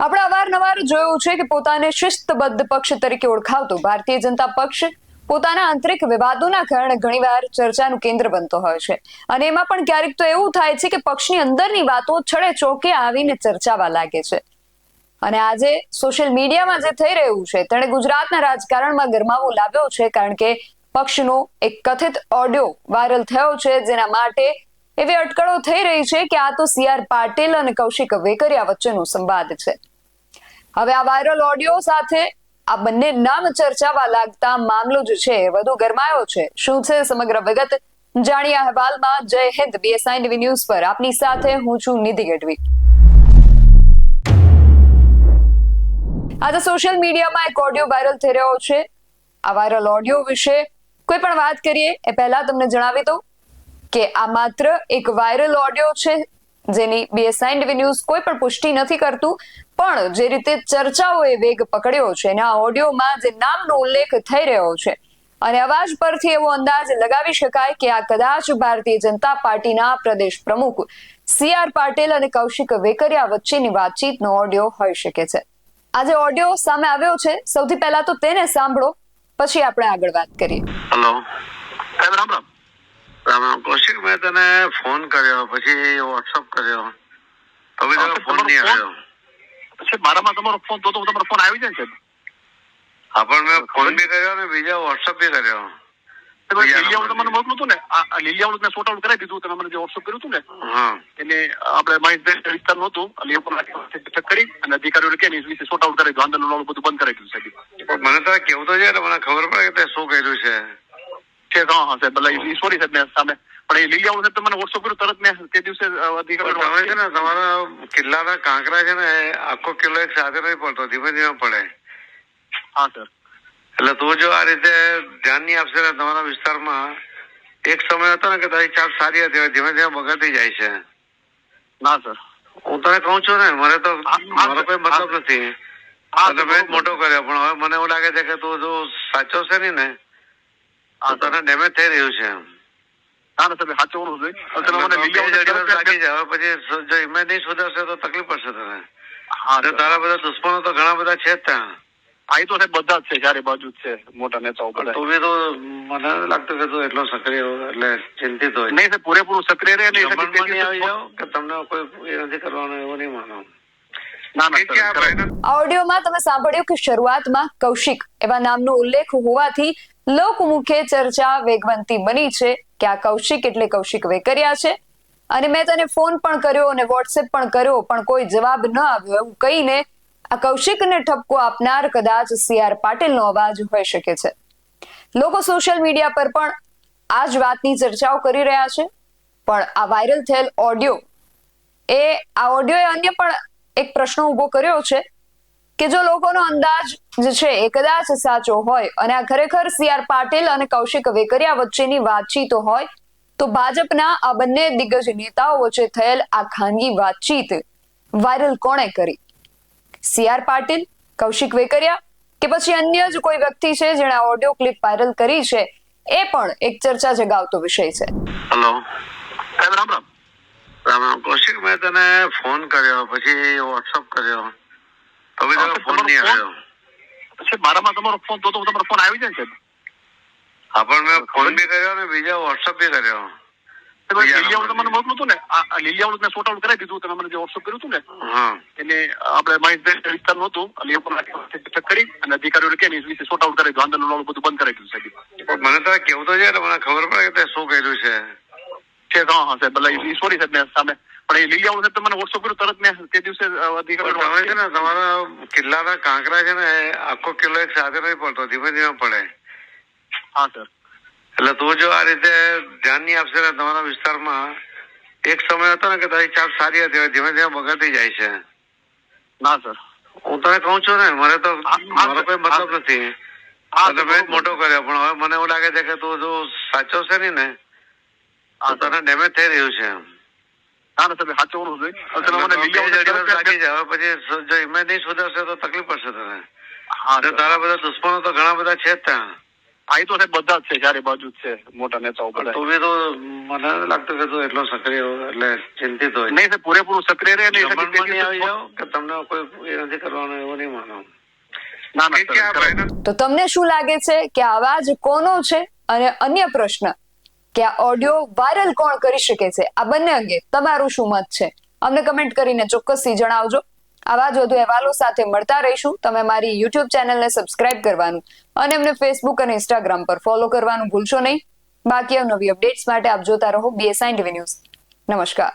આપણે અવારનવાર જોયું છે કે પોતાને શિસ્તબદ્ધ પક્ષ તરીકે ઓળખાવતો ભારતીય જનતા પક્ષ પોતાના આંતરિક વિવાદોના કારણે ઘણીવાર ચર્ચાનું કેન્દ્ર બનતો હોય છે. અને એમાં પણ ક્યારેક તો એવું થાય છે કે પક્ષની અંદરની વાતો છડે ચોકે આવીને ચર્ચાવા લાગે છે. અને આજે સોશિયલ મીડિયામાં જે થઈ રહ્યું છે તેણે ગુજરાતના રાજકારણમાં ગરમાવો લાવ્યો છે કારણ કે પક્ષનો એક કથિત ઓડિયો વાયરલ થયો છે જેના માટે એવી અટકળો થઈ રહી છે કે આ તો સી આર પાટીલ અને કૌશિક વેકરિયા વચ્ચેનો સંવાદ છે. હવે આ વાયરલ ઓડિયો સાથે આ બંને નામ ચર્ચાવા લાગતા મામલો જે છે, વધુ ગરમાયો છે. શું છે સમગ્ર વિગત? જાણીએ અહેવાલમાં. જય હિન્દ બીએસઆઈ ટીવી ન્યૂઝ પર આપની સાથે હું છું નિધિ ગઢવી. આજે સોશિયલ મીડિયામાં એક ઓડિયો વાયરલ થઈ રહ્યો છે. આ વાયરલ ઓડિયો વિશે કોઈ પણ વાત કરીએ, એ પહેલા તમને જણાવી દઉં કે આ માત્ર એક વાયરલ ઓડિયો છે. જેની બીએસઆઈ ટીવી ન્યૂઝ કોઈ પણ પુષ્ટિ નથી કરતું પણ જે રીતે ચર્ચાઓએ વેગ પકડ્યો છે અને આ ઓડિયોમાં જે નામનો ઉલ્લેખ થઈ રહ્યો છે. અને અવાજ પરથી એવો અંદાજ લગાવી શકાય કે આ કદાચ ભારતીય જનતા પાર્ટીના પ્રદેશ પ્રમુખ સી આર પાટીલ અને કૌશિક વેકરિયા વચ્ચેની વાતચીતનો ઓડિયો હોઈ શકે છે. આજે ઓડિયો સામે આવ્યો છે. સૌથી પહેલા તો તેને સાંભળો. પછી આપણે આગળ વાત કરીએ. હેલો રામ રામ. કૌશિક મેં તને ફોન કર્યો પછી વોટ્સઅપ કર્યો. હવે તારો ફોન નહીં આવ્યો. પછી મારામાં તમારો ફોન તો તો તમારો ફોન આવી જાય છે સાહેબ? હા પણ મેં ફોન બી કર્યો ને બીજા વોટ્સઅપ બી કર્યો. તમે બીજા લીલિયાવાળું તમને મોકલું હતું ને. લીલિયાવાળું મેં સોર્ટ આઉટ કરાવી દીધું તમે મને જે વોટ્સઅપ કર્યું હતું ને. એને આપણે મહેશભાઈ વિસ્તારનું હતું એટલે એ પણ આખી કરી અને અધિકારીઓને કે વિશે સોર્ટ આઉટ કરી દીધું આંદોલન બધું બંધ કરાવી દીધું સાહેબ. મને તારે કેવું તો છે મને ખબર પડે કે તે શું કર્યું છે. છે હા હા. સાહેબ એટલે સોરી સાહેબ મેં સામે. પણ એ લીલિયાવાળું સાહેબ તમે મને વોટ્સઅપ કર્યું તરત મેં તે દિવસે તમે છે ને તમારા કિલ્લાના કાંકરા છે ને આખો કિલ્લો એક સાથે નહીં પડતો ધીમે ધીમે પડે. હા સર. એટલે તું જો આ રીતે ધ્યાન નહીં આપશે ને તમારા વિસ્તારમાં એક સમય હતો ને કે તારી ચાપ સારી હતી ધીમે ધીમે બગડતી જાય છે. ના સર. હું તને કહું છું ને મને તો મારો કોઈ મતલબ નથી. એટલે મોટો કર્યો પણ હવે મને એવું લાગે છે કે તું જો સાચો છે ને હા તને ડેમેજ થઈ રહ્યું છે. ના સાહેબ જોઈએ તમે મને લાગી હવે પછી જો નહીં સુધરશે તો તકલીફ પડશે તને. હા તારા બધા દુશ્મનો તો ઘણા બધા છે જ ત્યાં. આ તો બધા જ છે ચારે બાજુ જ છે મોટા નેતાઓ બધા. તું બી તો મને લાગતું કે તું એટલો સક્રિય એટલે ચિંતિત હોય. નહીં પૂરેપૂરું સક્રિય રહે નહીં આવી જાઓ કે તમને કોઈ એ નથી કરવાનું એવું નહીં માનો આ ઓડિયોમાં તમે સાંભળ્યું કે શરૂઆતમાં કૌશિક એવા નામનો ઉલ્લેખ હોવાથી લોકમુખે ચર્ચા વેગવંતી બની છે કે આ કૌશિક એટલે કૌશિક વેકરિયા છે. અને મેં તને ફોન પણ કર્યો અને વોટ્સએપ પણ કર્યો પણ કોઈ જવાબ ન આવ્યો એવું કહીને આ કૌશિકને ઠપકો આપનાર કદાચ સીઆર પાટીલનો અવાજ હોઈ શકે છે. લોકો સોશિયલ મીડિયા પર પણ આ જ વાતની ચર્ચાઓ કરી રહ્યા છે. પણ આ વાયરલ થયેલ ઓડિયો એ આ ઓડિયોએ અન્ય પણ એક પ્રશ્ન ઊભો કર્યો છે કે જો લોકોનો અંદાજ જે છે એ કદાચ સાચો હોય અને આ ખરેખર સી આર પાટીલ અને કૌશિક વેકરિયા વચ્ચેની વાતચીતો હોય, તો ભાજપના આ બંને દિગ્ગજ નેતાઓ વચ્ચે થયેલ આ ખાનગી વાતચીત વાયરલ કોણે કરી? સી આર પાટીલ, કૌશિક વેકરિયા કે પછી અન્ય જ કોઈ વ્યક્તિ છે જેણે ઓડિયો ક્લિપ વાયરલ કરી છે, એ પણ એક ચર્ચા જગાવતો વિષય છે. હેલો સાહેબ રામ રામ રામ રામ કૌશિક મેં તને ફોન કર્યો પછી વોટ્સઅપ કર્યો. તો બી હા, તારો તો ફોન નહીં આવ્યો. પછી મારામાં તમારો ફોન તો તો તમારો ફોન આવી જાય સાહેબ? હા પણ મેં ફોન બી કર્યો ને બીજા વોટ્સઅપ બી કર્યો. તમે બીજા તમને મોકલું હતું ને. આ આ મેં આઉટ કરાવી દીધું તમે મને જે વોટ્સઅપ કર્યું હતું ને. હા. એને આપણે મહેશભાઈ વિસ્તારનું હતું એટલે એ પણ કરી અને અધિકારીઓને કે એની વિશે આઉટ દીધું આંદોલન બધું બંધ કરી દીધું સાહેબ. મને તારે કેવું તો છે મને ખબર પડે કે તે શું કર્યું છે. છે હા હશે. ભલે સોરી સાહેબ મેં સામે પણ એ લીલિયાવાળું સાહેબ તમે મને વોટ્સઅપ કર્યું તરત મેં તે દિવસે તમે છે ને તમારા કિલ્લાના કાંકરા છે ને આખો કિલ્લો એક સાથે નહીં પડતો ધીમે ધીમે પડે. હા સર. એટલે તું જો આ રીતે ધ્યાન નહીં આપશે ને તમારા વિસ્તારમાં એક સમય હતો ને કે તારી ચાપ સારી હતી ધીમે ધીમે બગડતી જાય છે. ના સર. હું તને કહું છું ને મને તો મારો કોઈ મતલબ નથી. એટલે મોટો કર્યો પણ હવે મને એવું લાગે છે કે તું જો સાચો છે ને તને ડેમેજ થઈ રહ્યું છે. ના ના સાહેબ જોઈએ હવે મને એટલે બે લીલિયાવાળું દિવસ તરત લાગી જાય. હવે પછી જો ઇમેજ નહીં સુધરશે તો તકલીફ પડશે તને. હા તારા બધા દુશ્મનો તો ઘણા બધા છે ત્યાં. આ તો બધા જ છે ચારે બાજુ જ છે મોટા નેતાઓ બધા તું બી તો મને લાગતું કે તું એટલો સક્રિય એટલે ચિંતિત હોય. નહીં પૂરેપૂરું સક્રિય રહે નહીં આવી જાઓ કે તમને કોઈ એ નથી કરવાનું એવું નહીં માનો તો તમને શું લાગે છે કે અવાજ કોનો છે અને અન્ય પ્રશ્ન? કે આ ઓડિયો વાયરલ કોણ કરી શકે છે? આ બંને અંગે તમારું શું મત છે? અમને કમેન્ટ કરીને ચોક્કસથી જણાવજો. આવા જ વધુ અહેવાલો સાથે મળતા રહીશું. તમે મારી યુટ્યુબ ચેનલને સબસ્ક્રાઇબ કરવાનું અને અમને ફેસબુક અને ઇન્સ્ટાગ્રામ પર ફોલો કરવાનું ભૂલશો નહીં. બાકી નવી અપડેટ્સ માટે આપ જોતા રહો બીએસઆઈ ટીવી ન્યૂઝ નમસ્કાર.